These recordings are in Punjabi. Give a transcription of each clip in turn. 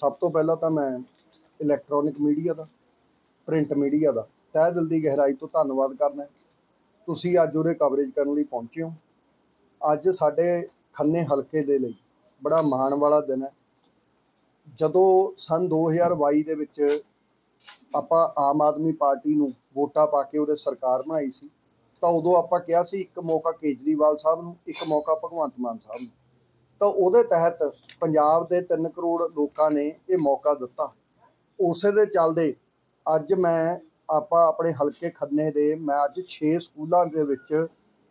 ਸਭ ਤੋਂ ਪਹਿਲਾਂ ਤਾਂ ਮੈਂ ਇਲੈਕਟ੍ਰੋਨਿਕ ਮੀਡੀਆ ਦਾ ਪ੍ਰਿੰਟ ਮੀਡੀਆ ਦਾ ਤਹਿ ਦਿਲ ਦੀ ਗਹਿਰਾਈ ਤੋਂ ਧੰਨਵਾਦ ਕਰਦਾ ਤੁਸੀਂ ਅੱਜ ਉਹਦੇ ਕਵਰੇਜ ਕਰਨ ਲਈ ਪਹੁੰਚੇ ਹੋ। ਅੱਜ ਸਾਡੇ ਖੰਨੇ ਹਲਕੇ ਦੇ ਲਈ ਬੜਾ ਮਾਣ ਵਾਲਾ ਦਿਨ ਹੈ। ਜਦੋਂ ਸਨ 2022 ਦੇ ਵਿੱਚ ਆਪਾਂ ਆਮ ਆਦਮੀ ਪਾਰਟੀ ਨੂੰ ਵੋਟਾਂ ਪਾ ਕੇ ਉਹਦੇ ਸਰਕਾਰ ਬਣਾਈ ਸੀ, ਤਾਂ ਉਦੋਂ ਆਪਾਂ ਕਿਹਾ ਸੀ ਇੱਕ ਮੌਕਾ ਕੇਜਰੀਵਾਲ ਸਾਹਿਬ ਨੂੰ, ਇੱਕ ਮੌਕਾ ਭਗਵੰਤ ਮਾਨ ਸਾਹਿਬ ਨੂੰ। ਤਾਂ ਉਹਦੇ ਤਹਿਤ ਪੰਜਾਬ ਦੇ 3 ਕਰੋੜ ਲੋਕਾਂ ਨੇ ਇਹ ਮੌਕਾ ਦਿੱਤਾ। ਉਸੇ ਦੇ ਚੱਲਦੇ ਅੱਜ ਮੈਂ ਆਪਾਂ ਆਪਣੇ ਹਲਕੇ ਖੰਨੇ ਦੇ, ਮੈਂ ਅੱਜ 6 ਸਕੂਲਾਂ ਦੇ ਵਿੱਚ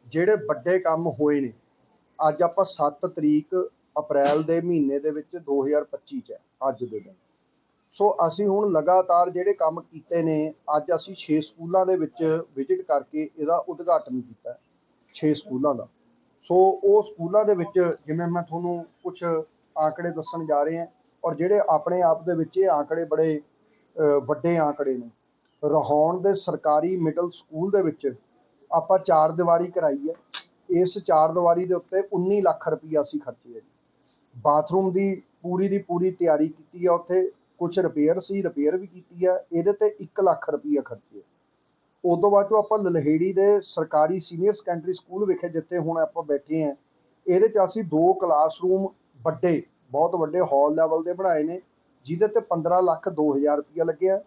ਜਿਹੜੇ ਵੱਡੇ ਕੰਮ ਹੋਏ ਨੇ, ਅੱਜ ਆਪਾਂ 7 ਤਰੀਕ ਅਪ੍ਰੈਲ ਦੇ ਮਹੀਨੇ ਦੇ ਵਿੱਚ 2025 ਚ ਹੈ, ਅੱਜ ਦੇ ਦਿਨ। ਸੋ ਅਸੀਂ ਹੁਣ ਲਗਾਤਾਰ ਜਿਹੜੇ ਕੰਮ ਕੀਤੇ ਨੇ, ਅੱਜ ਅਸੀਂ 6 ਸਕੂਲਾਂ ਦੇ ਵਿੱਚ ਵਿਜ਼ਿਟ ਕਰਕੇ ਇਹਦਾ ਉਦਘਾਟਨ ਕੀਤਾ 6 ਸਕੂਲਾਂ ਦਾ। ਸੋ ਉਹ ਸਕੂਲਾਂ ਦੇ ਵਿੱਚ ਜਿਵੇਂ ਮੈਂ ਤੁਹਾਨੂੰ ਕੁਛ ਆંકੜੇ ਦੱਸਣ ਜਾ ਰਿਹਾ, ਔਰ ਜਿਹੜੇ ਆਪਣੇ ਆਪ ਦੇ ਵਿੱਚ ਇਹ ਆંકੜੇ ਬੜੇ ਵੱਡੇ ਆંકੜੇ ਨੇ। ਰਹਾਉਣ ਦੇ ਸਰਕਾਰੀ ਮਿਡਲ ਸਕੂਲ ਦੇ ਵਿੱਚ ਆਪਾਂ ਚਾਰ ਦੀਵਾਰੀ ਕਰਾਈ ਹੈ। ਇਸ ਚਾਰ ਦੀਵਾਰੀ ਦੇ ਉੱਤੇ 19 ਲੱਖ ਰੁਪਈਆ ਅਸੀਂ ਖਰਚੇ ਹੈ ਬਾਥਰੂਮ ਦੀ ਪੂਰੀ ਦੀ ਪੂਰੀ ਤਿਆਰੀ ਕੀਤੀ ਹੈ। ਉੱਥੇ ਕੁਝ ਰਿਪੇਅਰ ਸੀ ਰਿਪੇਅਰ ਵੀ ਕੀਤੀ ਹੈ। ਇਹਦੇ ਤੇ 1 ਲੱਖ ਰੁਪਈਆ ਖਰਚੇ ਉਸ ਤੋਂ ਬਾਅਦ ਚੋਂ ਆਪਾਂ ਲਲਹੇੜੀ ਦੇ ਸਰਕਾਰੀ ਸੀਨੀਅਰ ਸੈਕੰਡਰੀ ਸਕੂਲ ਵਿਖੇ ਜਿੱਥੇ ਹੁਣ ਆਪਾਂ ਬੈਠੇ ਹਾਂ, ਇਹਦੇ 'ਚ ਅਸੀਂ ਦੋ ਕਲਾਸਰੂਮ ਵੱਡੇ, ਬਹੁਤ ਵੱਡੇ ਹਾਲ ਲੈਵਲ ਦੇ ਬਣਾਏ ਨੇ, ਜਿਹਦੇ ਤੇ 15 ਲੱਖ 2000 ਰੁਪਈਆ ਲੱਗਿਆ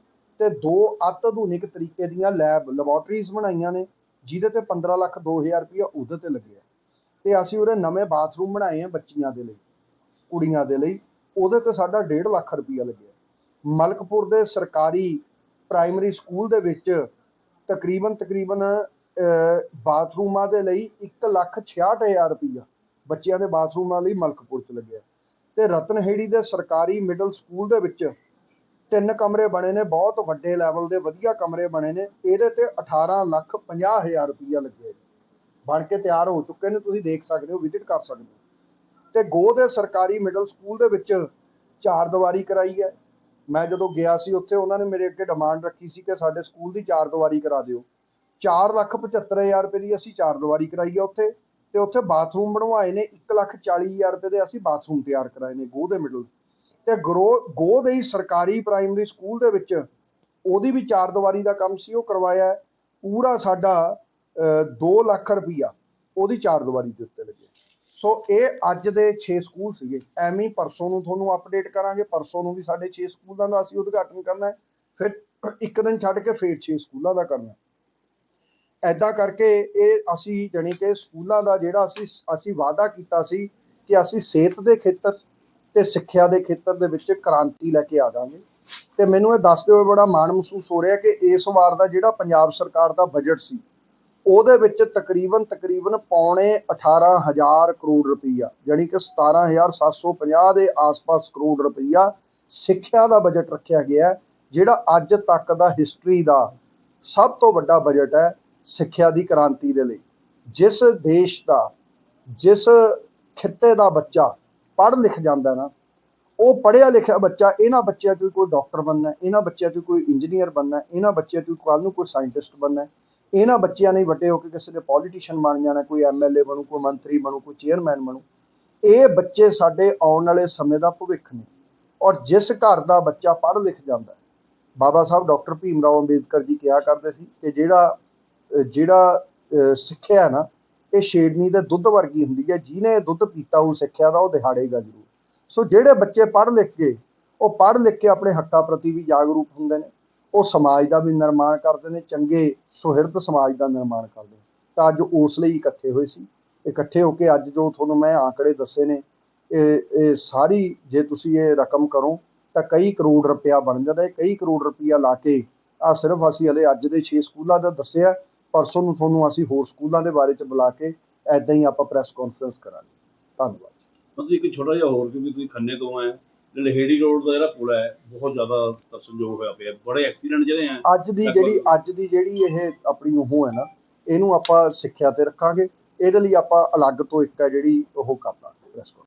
ਤੇ ਦੋ ਅਤਿਆਧੁਨਿਕ ਤਰੀਕੇ ਦੀਆਂ ਲੈਬ ਲੈਬੋਰਟਰੀਜ਼ ਬਣਾਈਆਂ ਨੇ, ਜਿਹਦੇ ਤੇ 15 ਲੱਖ 2000 ਰੁਪਈਆ ਉਹਦੇ ਤੇ ਲੱਗਿਆ। ਤੇ ਅਸੀਂ ਉਹਦੇ ਨਵੇਂ ਬਾਥਰੂਮ ਬਣਾਏ ਆ ਬੱਚੀਆਂ ਦੇ ਲਈ, ਕੁੜੀਆਂ ਦੇ ਲਈ, ਉਹਦੇ ਤੇ ਸਾਡਾ 1.5 ਲੱਖ ਰੁਪਈਆ ਲੱਗਿਆ। ਮਲਕਪੁਰ ਦੇ ਸਰਕਾਰੀ ਪ੍ਰਾਇਮਰੀ ਸਕੂਲ ਦੇ ਵਿੱਚ ਤਕਰੀਬਨ ਤਕਰੀਬਨ ਬਾਥਰੂਮਾਂ ਦੇ ਲਈ 1 ਲੱਖ 66000 ਰੁਪਈਆ ਬੱਚਿਆਂ ਦੇ ਬਾਥਰੂਮਾਂ ਲਈ ਮਲਕਪੁਰ ਚ ਲੱਗਿਆ। ਤੇ ਰਤਨਹੇੜੀ ਦੇ ਸਰਕਾਰੀ ਮਿਡਲ ਸਕੂਲ ਦੇ ਵਿੱਚ ਤਿੰਨ ਕਮਰੇ ਬਣੇ ਨੇ, ਬਹੁਤ ਵੱਡੇ ਲੈਵਲ ਦੇ, ਵਧੀਆ ਕਮਰੇ ਬਣੇ ਨੇ, ਇਹਦੇ ਤੇ 18 ਲੱਖ 50000 ਰੁਪਈਆ ਲੱਗਿਆ ਬਣ ਕੇ ਤਿਆਰ ਹੋ ਚੁੱਕੇ ਨੇ, ਤੁਸੀਂ ਦੇਖ ਸਕਦੇ ਹੋ ਵਿਜ਼ਿਟ ਕਰ ਸਕਦੇ ਹੋ। ਤੇ ਗੋ ਦੇ ਸਰਕਾਰੀ ਮਿਡਲ ਸਕੂਲ ਦੇ ਵਿੱਚ ਚਾਰ ਦੀਵਾਰੀ ਕਰਾਈ ਹੈ। ਮੈਂ ਜਦੋਂ ਗਿਆ ਸੀ ਉੱਥੇ, ਉਹਨਾਂ ਨੇ ਮੇਰੇ ਅੱਗੇ ਡਿਮਾਂਡ ਰੱਖੀ ਸੀ ਕਿ ਸਾਡੇ ਸਕੂਲ ਦੀ ਚਾਰ ਦੀਵਾਰੀ ਕਰਾ ਦਿਓ। 4 ਲੱਖ 75000 ਰੁਪਏ ਦੀ ਅਸੀਂ ਚਾਰ ਦੀਵਾਰੀ ਕਰਾਈ ਹੈ ਉੱਥੇ ਤੇ ਉੱਥੇ ਬਾਥਰੂਮ ਬਣਵਾਏ ਨੇ 1 ਲੱਖ 40000 ਰੁਪਏ ਦੇ ਅਸੀਂ ਬਾਥਰੂਮ ਤਿਆਰ ਕਰਾਏ ਨੇ, ਗੋਹ ਦੇ ਮਿਡਲ ਤੇ ਗਰੋ ਗੋ ਦੇ ਹੀ ਸਰਕਾਰੀ ਪ੍ਰਾਇਮਰੀ ਸਕੂਲ ਦੇ ਵਿੱਚ ਉਹਦੀ ਵੀ ਚਾਰ ਦੀਵਾਰੀ ਦਾ ਕੰਮ ਸੀ, ਉਹ ਕਰਵਾਇਆ। ਪੂਰਾ ਸਾਡਾ 2 ਲੱਖ ਰੁਪਈਆ ਉਹਦੀ ਚਾਰ ਦੀਵਾਰੀ ਦੇ ਉੱਤੇ ਲੱਗਿਆ ਸੋ ਇਹ ਅੱਜ ਦੇ 6 ਸਕੂਲ ਸੀਗੇ। ਐਵੇਂ ਪਰਸੋਂ ਨੂੰ ਤੁਹਾਨੂੰ ਅਪਡੇਟ ਕਰਾਂਗੇ। ਪਰਸੋਂ ਨੂੰ ਵੀ ਸਾਡੇ 6 ਸਕੂਲਾਂ ਦਾ ਅਸੀਂ ਉਦਘਾਟਨ ਕਰਨਾ ਹੈ। ਫਿਰ ਇੱਕ ਦਿਨ ਛੱਡ ਕੇ ਫਿਰ 6 ਸਕੂਲਾਂ ਦਾ ਕਰਨਾ ਹੈ। ਐਦਾਂ ਕਰਕੇ ਇਹ ਅਸੀਂ ਜਾਣੀ ਕਿ ਸਕੂਲਾਂ ਦਾ ਜਿਹੜਾ ਅਸੀਂ ਅਸੀਂ ਵਾਅਦਾ ਕੀਤਾ ਸੀ ਕਿ ਅਸੀਂ ਸਿਹਤ ਦੇ ਖੇਤਰ ਤੇ ਸਿੱਖਿਆ ਦੇ ਖੇਤਰ ਦੇ ਵਿੱਚ ਕ੍ਰਾਂਤੀ ਲੈ ਕੇ ਆ ਜਾਵਾਂਗੇ। ਤੇ ਮੈਨੂੰ ਇਹ ਦੱਸਦੇ ਹੋਏ ਬੜਾ ਮਾਣ ਮਹਿਸੂਸ ਹੋ ਰਿਹਾ ਕਿ ਇਸ ਵਾਰ ਦਾ ਜਿਹੜਾ ਪੰਜਾਬ ਸਰਕਾਰ ਦਾ ਬਜਟ ਸੀ ਉਹਦੇ ਵਿੱਚ ਤਕਰੀਬਨ ਤਕਰੀਬਨ ਪੌਣੇ 18000 ਕਰੋੜ ਰੁਪਈਆ ਯਾਨੀ ਕਿ 17750 ਦੇ ਆਸ-ਪਾਸ ਕਰੋੜ ਰੁਪਈਆ ਸਿੱਖਿਆ ਦਾ ਬਜਟ ਰੱਖਿਆ ਗਿਆ ਜਿਹੜਾ ਅੱਜ ਤੱਕ ਦਾ ਹਿਸਟਰੀ ਦਾ ਸਭ ਤੋਂ ਵੱਡਾ ਬਜਟ ਹੈ ਸਿੱਖਿਆ ਦੀ ਕ੍ਰਾਂਤੀ ਦੇ ਲਈ। ਜਿਸ ਦੇਸ਼ ਦਾ, ਜਿਸ ਖਿੱਤੇ ਦਾ ਬੱਚਾ ਪੜ੍ਹ ਲਿਖ ਜਾਂਦਾ ਨਾ, ਉਹ ਪੜ੍ਹਿਆ ਲਿਖਿਆ ਬੱਚਾ, ਇਹਨਾਂ ਬੱਚਿਆਂ ਚੋਂ ਕੋਈ ਡਾਕਟਰ ਬਣਨਾ, ਇਹਨਾਂ ਬੱਚਿਆਂ ਚੋਂ ਕੋਈ ਇੰਜੀਨੀਅਰ ਬਣਨਾ, ਇਹਨਾਂ ਬੱਚਿਆਂ ਚੋਂ ਕੱਲ੍ਹ ਨੂੰ ਕੋਈ ਸਾਇੰਟਿਸਟ ਬਣਨਾ ਇਹਨਾਂ ਬੱਚਿਆਂ ਨੇ ਵੱਡੇ ਹੋ ਕੇ ਕਿਸੇ ਨੇ ਪੋਲੀਟੀਸ਼ੀਅਨ ਬਣ ਜਾਣਾ, ਕੋਈ ਐਮਐਲਏ ਬਣੂ, ਕੋਈ ਮੰਤਰੀ ਬਣੂ, ਕੋਈ ਚੇਅਰਮੈਨ ਬਣੂ। ਇਹ ਬੱਚੇ ਸਾਡੇ ਆਉਣ ਵਾਲੇ ਸਮੇਂ ਦਾ ਭਵਿੱਖ ਨੇ। ਔਰ ਜਿਸ ਘਰ ਦਾ ਬੱਚਾ ਪੜ੍ਹ ਲਿਖ ਜਾਂਦਾ, ਬਾਬਾ ਸਾਹਿਬ ਡਾਕਟਰ ਭੀਮ ਰਾਓ ਅੰਬੇਦਕਰ ਜੀ ਕਿਹਾ ਕਰਦੇ ਸੀ ਕਿ ਜਿਹੜਾ ਜਿਹੜਾ ਸਿੱਖਿਆ ਨਾ, ਇਹ ਸ਼ੇਰਨੀ ਦੇ ਦੁੱਧ ਵਰਗੀ ਹੁੰਦੀ ਹੈ। ਜਿਹਨੇ ਦੁੱਧ ਪੀਤਾ, ਉਹ ਸਿੱਖਿਆ ਦਾ, ਉਹ ਦਿਹਾੜੇਗਾ ਜ਼ਰੂਰ। ਸੋ ਜਿਹੜੇ ਬੱਚੇ ਪੜ੍ਹ ਲਿਖ ਗਏ, ਉਹ ਪੜ੍ਹ ਲਿਖ ਕੇ ਆਪਣੇ ਹੱਕਾਂ ਪ੍ਰਤੀ ਵੀ ਜਾਗਰੂਕ ਹੁੰਦੇ ਨੇ। ਉਹ ਸਮਾਜ ਦਾ ਵੀ ਨਿਰਮਾਣ ਕਰਦੇ ਨੇ, ਚੰਗੇ ਸੁਹਿਰਦ ਸਮਾਜ ਦਾ ਨਿਰਮਾਣ ਕਰਦੇ ਨੇ। ਤਾਂ ਅੱਜ ਉਸ ਲਈ ਇਕੱਠੇ ਹੋਏ ਸੀ। ਇਕੱਠੇ ਹੋ ਕੇ ਅੱਜ ਜੋ ਤੁਹਾਨੂੰ ਮੈਂ ਆંકੜੇ ਦੱਸੇ ਨੇ, ਇਹ ਇਹ ਸਾਰੀ ਜੇ ਤੁਸੀਂ ਇਹ ਰਕਮ ਕਰੋ, ਤਾਂ ਕਈ ਕਰੋੜ ਰੁਪਇਆ ਬਣ ਜਾਂਦਾ। ਹੈ ਕਈ ਕਰੋੜ ਰੁਪਇਆ ਲਾ ਕੇ ਆ ਸਿਰਫ ਅਸੀਂ ਹਲੇ ਅੱਜ ਦੇ 6 ਸਕੂਲਾਂ ਦਾ ਦੱਸਿਆ। ਪਰਸੋਂ ਨੂੰ ਤੁਹਾਨੂੰ ਅਸੀਂ ਹੋਰ ਸਕੂਲਾਂ ਦੇ ਬਾਰੇ ਚ ਬੁਲਾ ਕੇ ਐਦਾਂ ਹੀ ਆਪਾਂ ਪ੍ਰੈਸ ਕਾਨਫਰੰਸ ਕਰਾਂਗੇ। ਧੰਨਵਾਦ। ਮਤਲਬ ਇੱਕ ਛੋਟਾ ਜਿਹਾ ਹੋਰ ਕਿਉਂਕਿ ਤੁਸੀਂ ਖੰਨੇ ਤੋਂ ਆਏ ਲਹੇੜੀ ਰੋਡ ਦਾ ਜਿਹੜਾ ਪੁਲ ਹੈ ਬਹੁਤ ਜ਼ਿਆਦਾ ਤਰਸਯੋਗ ਹੋਇਆ ਪਿਆ। ਬੜੇ ਐਕਸੀਡੈਂਟ ਜਿਹੜੇ ਆ ਅੱਜ ਦੀ ਜਿਹੜੀ ਅੱਜ ਦੀ ਜਿਹੜੀ ਇਹ ਆਪਣੀ ਉਹ ਹੈ ਨਾ ਇਹਨੂੰ ਆਪਾਂ ਸਿੱਖਿਆ ਤੇ ਰੱਖਾਂਗੇ। ਇਹਦੇ ਲਈ ਆਪਾਂ ਅਲੱਗ ਤੋਂ ਇੱਕ ਜਿਹੜੀ ਉਹ ਪ੍ਰੈਸ